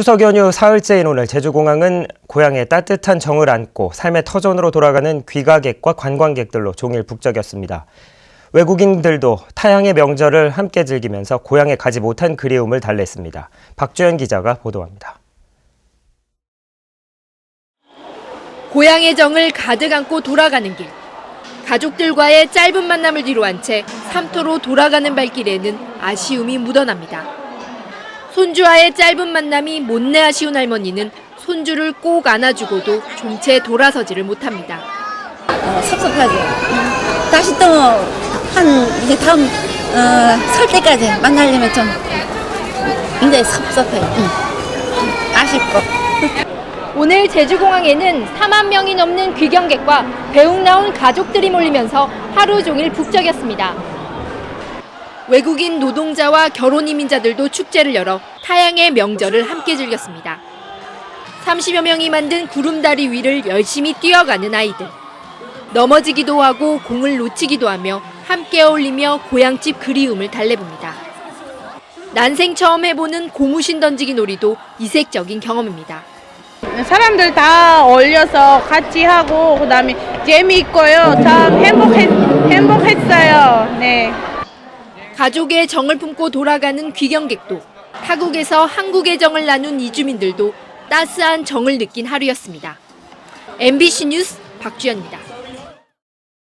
추석 연휴 사흘째인 오늘 제주공항은 고향의 따뜻한 정을 안고 삶의 터전으로 돌아가는 귀가객과 관광객들로 종일 북적였습니다. 외국인들도 타향의 명절을 함께 즐기면서 고향에 가지 못한 그리움을 달랬습니다. 박주연 기자가 보도합니다. 고향의 정을 가득 안고 돌아가는 길. 가족들과의 짧은 만남을 뒤로한 채 삼토로 돌아가는 발길에는 아쉬움이 묻어납니다. 손주와의 짧은 만남이 못내 아쉬운 할머니는 손주를 꼭 안아주고도 종체 돌아서지를 못합니다. 어, 섭섭하죠. 음, 다시 또 한 이제 다음 어, 설 때까지 만나려면 좀 굉장히 섭섭해요. 음. 아쉽고. 오늘 제주공항에는 4만 명이 넘는 귀경객과 배웅 나온 가족들이 몰리면서 하루 종일 북적였습니다. 외국인 노동자와 결혼 이민자들도 축제를 열어 타양의 명절을 함께 즐겼습니다. 30여 명이 만든 구름다리 위를 열심히 뛰어가는 아이들. 넘어지기도 하고 공을 놓치기도 하며 함께 어울리며 고향집 그리움을 달래봅니다. 난생 처음 해보는 고무신 던지기 놀이도 이색적인 경험입니다. 사람들 다 어울려서 같이 하고 그다음에 재미있고요. 참 행복했 행복했어요. 네. 가족의 정을 품고 돌아가는 귀경객도 타국에서 한국의 정을 나눈 이주민들도 따스한 정을 느낀 하루였습니다. MBC 뉴스 박주연입니다.